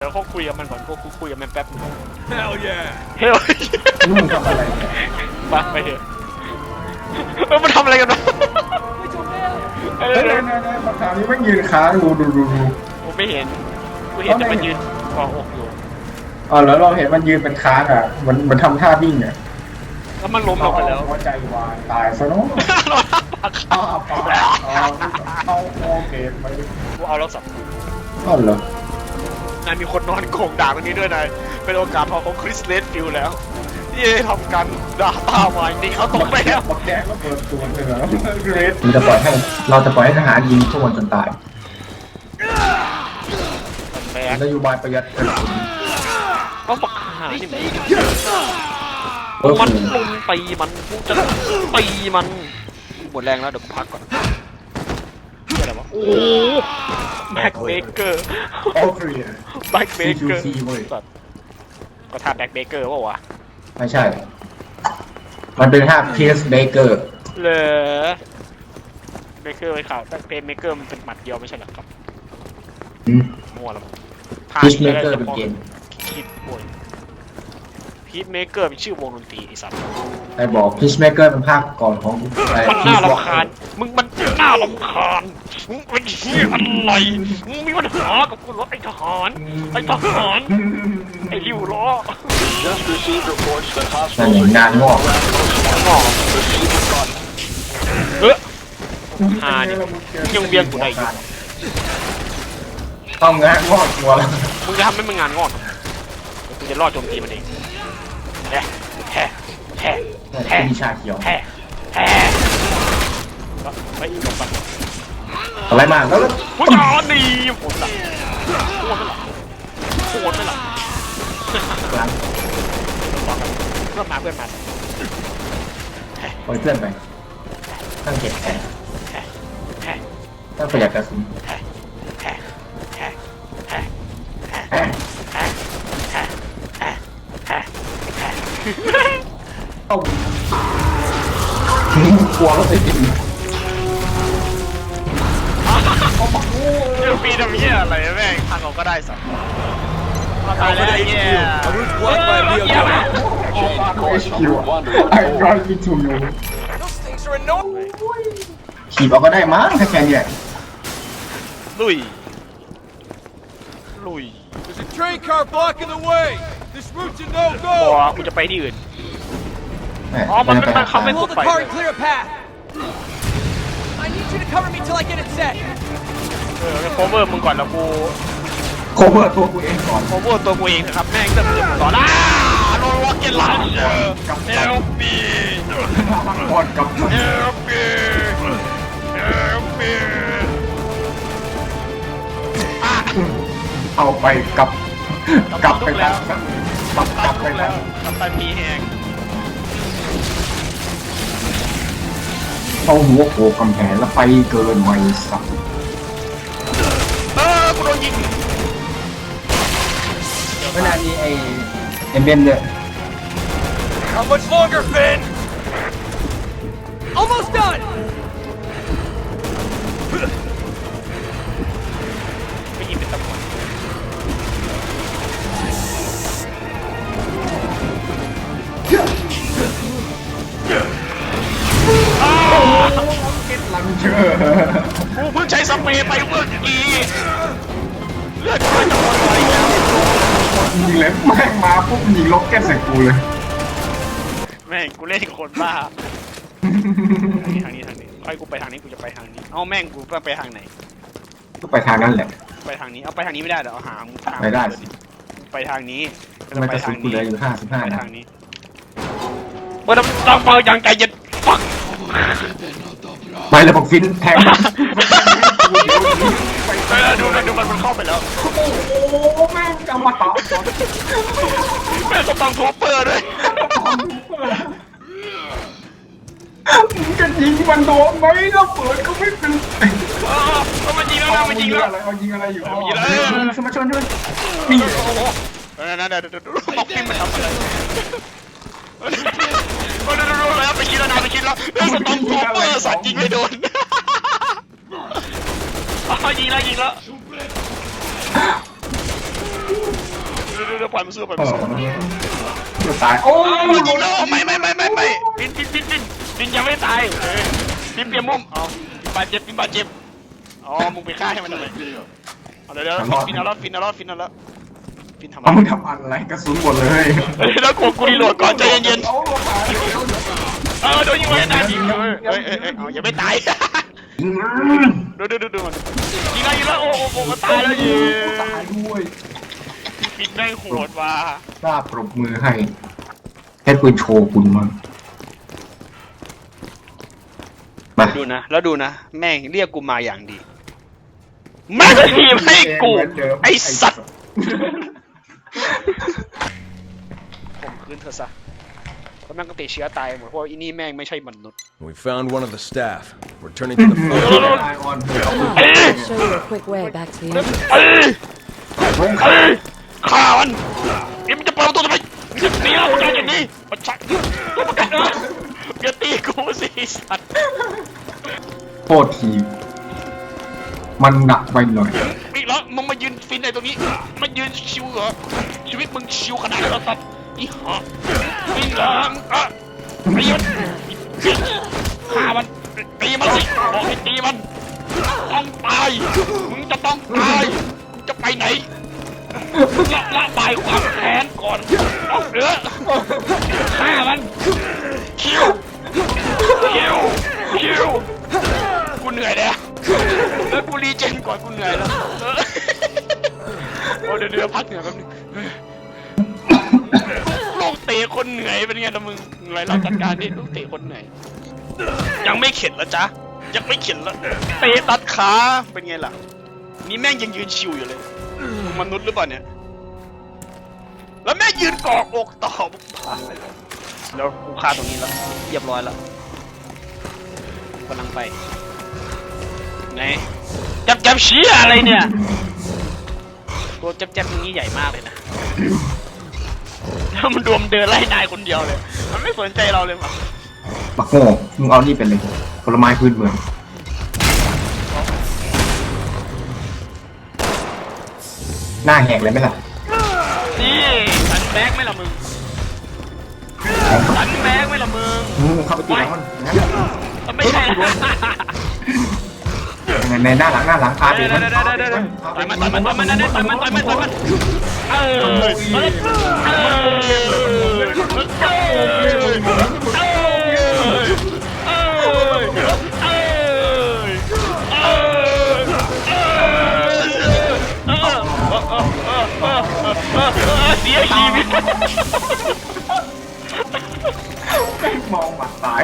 เดี๋ยวเขาคุยกับมันก่อนกูกูคุยกับมันแป๊บนึง Hell yeah! เฮ้ยนี่มึงทำอะไรเนี่ยไปไปเถอะเออมันทำอะไรกันวะเอเฮ้ยอเนี่ยเนี่ยเนี่ยมาคราวนี้ไม่ยืนค้าดูดูดูดูกูไม่เห็นกูเห็นแต่มันยืนกองอกอยู่อ๋อแล้วเราเห็นมันยืนเป็นค้างอะมันมันทำท่าวิ่งอะแล้วมันล้มลงไปแล้วหัวใจวายตายซะเนาะเราทับปากเอาเอาเอาเอาเอาโอเคไปกูเอาแล้วสับ อ๋อเหรอ นายมีคนนอนโกงด่าตรงนี้ด้วยนายเป็นโอกาสทองของคริสเลสฟิลแล้วที่จะทำการด่าตามาจริงเขาตกไปแล้วบักแดงก็เปิดตัวเลยเหรอเกรดมันจะปล่อยให้เราจะปล่อยให้ทหารยิงทุกคนจนตายแบกนโยบายประหยัดกระสุนต้องปักหานี่มันเออมันลุมตีมันกูจะตีมันหมดแรงแล้วเดี๋ยวกูพักก่อน เหี้ยอะไรวะโอ้แบ็คเบเกอร์โอเคลียร์แบ็คเบเกอร์ CQC เว้ยก็ท่าแบ็คเบเกอร์เปล่าวะไม่ใช่ มันเป็นท่าเพียสเบเกอร์เหรอเบเกอร์ไปข่าวแบ็คเบเกอร์มันเป็นหมัดเดียวไม่ใช่เหรอครับมั่วแล้วมั้งพีชเมเกอร์เป็นเกมคิดป่วยพีชเมเกอร์เป็นชื่อวงดนตรีไอ้สัตว์ไอ้บอกพีชเมเกอร์เป็นภาคก่อนของไอ้มันพีน่าชวอล์รำคาญมึงมันน่ารำคาญ มึงเป็นเหี้ยอะไรมึงมีปัญหากับกูเหรอไอ้ทหารไอ้ทหารไอ้ริ้วล้อ Just received reports that นั่น hostiles เองงานงอกงอกเออหานี่ยังเวียนกูได้อยู่ต้องงานงอกตัวแล้วมึงจะทำให้มันงานงอกกูจะรอดโจมตีมันเองแฮ่แฮ่แฮ่แฮ่มีชาเขียวแฮ่แฮ่ไปอีกลงไป อะไรมาแล้วแล้วผู้ชายนี่โหดละโหดไม่หรอโหดไม่หรอหลังเพื่อนมาเพื่อนมาปล่อยเพื่อนไป ตั้งเก็บแผนแฮ่แฮ่ตั้งประหยัดกระสุนแฮ่แฮ่แฮ่แฮ่แอะแฮ่แฮ่แฮ่แฮ่แฮ่เอ้ากลัวแล้วไปกิน อะไรแม่งทางเราก็ได้สักมาตายแล้วไอ้เหี้ย I was blocked by a vehicle. เอชคิวไอ้ร้อยมิทูยู Those things are annoying. ขี่เอาก็ได้มั้งถ้าแค่นี้แหละลุย ลุย There's a train car blocking the way. This route's a บอก no-go. ว่ากูจะไปที่อื่น แหอ๋อมันเป็นมันเขาไม่ Hold the car and clear a path. I need you to cover me till I get it set. เออโคเวอร์มึงก่อนแล้วกูโคเวอร์ตัวกูเองก่อนโคเวอร์ตัวกูเองนะครับแม่งจะมึงต่อละโดนล็อกเก็ตลันเจอเอลปีก่อนกับเอลปีเอลปีเอาไปกับกลับไปแล้วกลับกลับไปแล้แล้ววกับตันพีแหงเอาหัวโขกกำแพงแล้วไปเกินไว้สักเออกูโดนยิงเวลานี้ไอ้เอ็มเบนเนี่ย How much longer, Finn? Almost done. ไม่ยิงเป็นตำรวจอ้าวลังเชอกูเพิ่งใช้สเปรย์ไปเมื่อกี้ ยิงเล็บแม่งมาปุ๊บยิงล็อกเก็ตใส่กูเลย แม่งกูเล่นกับคนบ้าทางนี้ทางนี้ค่อยกูไปทางนี้กูจะไปทางนี้ เอาแม่งกูไปทางไหน ก็ไปทางนั้นแหละ ไปทางนี้ เอาไปทางนี้ไม่ได้เดี๋ยวเอาหางทางไปได้ไปทางนี้ทำไมกระสุนกูเหลืออยู่ห้าสิบห้าไปนะทางนี้เมื่อเราเปิดยังใจเย็นฟังไปเลยบอกฟินแทง เออดูมันดูมันมันเข้าไปแล้วโอ้โหแม่งจะมาต่อแม่งสตังทัวเปอร์ด้วยมึงจะยิงมันโดนไหมแล้วเปิดก็ไม่เป็นเออเอามันยิงแล้วนะมันยิงแล้วอะไรเอายิงอะไรอยู่เอายิงอะไรสมาชนช่วยนี่โอ้โหเออนั่นๆเดี๋ยวเดี๋ยวเดี๋ยวเอาฟิล์มมาทำอะไรเออเดี๋ยวเดี๋ยวเดี๋ยวแล้วไปคิดแล้วนะไปคิดแล้วเออสตังทัวเปอร์สัตว์ยิงไม่โดนอ๋อ ยิงแล้วยิงแล้วล่อยมันสู้ปล่อยเอมันอสู้จะตายโอ้โอ้ยยโนไม่ไม่ไม่ไม่ไม่ปินปินปินปินปินยังไม่ตายเออปินเปลี่ยนมุมเอาปินบาดเจ็บปินบาดเจ็บอ๋อมึงไปฆ่าให้มันทำไมเอาเดี๋ยวเดี๋ยวฟินเอาแล้วฟินเอาแล้วฟินเอาแล้วฟินทำเอาอะไรมึงทำอะไรกระสุนหมดเลยเฮ้ยแล้วกูกูรีโหลดก่อนใจเย็นเอาลงมาๆเออโดนยิงไว้ตายยิงเอ้ยเอ้ยเอ้ยเอ้ยเอาอย่าไม่ตาย ดูดูดูดูมันยิงแล้วยิงแล้วโอ้โหโอ้โหตายแล้วยิงตายด้วยปินได้โหดว่ะกล้าปรบมือให้แค่ปืนโชว์คุณมั้งมาดูนะ แล้วดูนะ แม่งเรียกกูมาอย่างดีแม่งทีมให้กู ไอสัตว์ผมคืนเธอซะ เพราะแม่งก็ติดเชื้อตายหมดเพราะว่าอีนี่แม่งไม่ใช่มนุษย์ We found one of the staff. Returning to the เอ front. อไอออนเถอะ I'll show you a quick way back to the engine. เอ้ยเอ้ยฆ่ามันนี่มันจะเปิดประตูทำไมมึงจะหนีแล้วมึงจะอย่างนี้มันชักตัวประกันนะอย่าตีกูสิสัตว์โทษที มันหนักไปหน่อยอีกแล้วมึงมายืนฟินในตรงนี้มายืนชิวเหรอชีวิตมึงชิวขนาดนั้นเหรอสัตว์อีห่า ฟินเหรอมึงอะตีมันฆ่ามันตีมันสิบอกให้ตีมันต้องตายมึงจะต้องตายมึงจะไปไหนละละบายความแค้นก่อนเอาเดือฆ่ามันคิวคิวคิวกูเหนื่อยแล้วแล้วกูรีเจนก่อนกูเหนื่อยแล้วเออโอ้เดี๋ยวเดี๋ยวพักเหนื่อยแป๊บนึงะคนเหนื่อยเป็นไงล่ะมึงเหนื่อยเราจัดการดิลูกเตะคนเหนื่อยยังไม่เข็ดแล้วจ๊ะยังไม่เข็ดแล้วเตะตัดขาเป็นไงล่ะ นี่แม่งยังยืนชิวอยู่เลยมึงมนุษย์หรือเปล่าเนี่ย แล้วแม่งยืนกอกอกต่อมึงผ่านไปเลยแล้วกูฆ่าตรงนี้แล้วเรียบร้อยแล้วกูกำลังไปไหนจับจับเชี้อะไรเนี่ยตัวจับจับตรงนี้ใหญ่มากเลยนะ แล้วมันรวมเดินไล่นายคนเดียวเลย มันไม่สนใจเราเลยมั้งบักโง่มึงเอานี่เป็นเลยผลไม้พื้นเมืองหน้าแหกเลยไหมล่ะนี่สันแบกไหม่ละมึงสันแบกไหม่ละมึงมึงเข้าไปตีแล้วมันนะมันไม่ใช่ละยังไงในหน้าหลังหน้าหลังพาไปเดี๋ยวมันเดี๋ยวเดี๋ยวเดี๋ยวเดี๋ยวต่อยมันต่อยมันต่อยมันต่อยมันต่อยมันต่อยมันต่อยมันเออเออ ยชีวิตมองหมัดตาย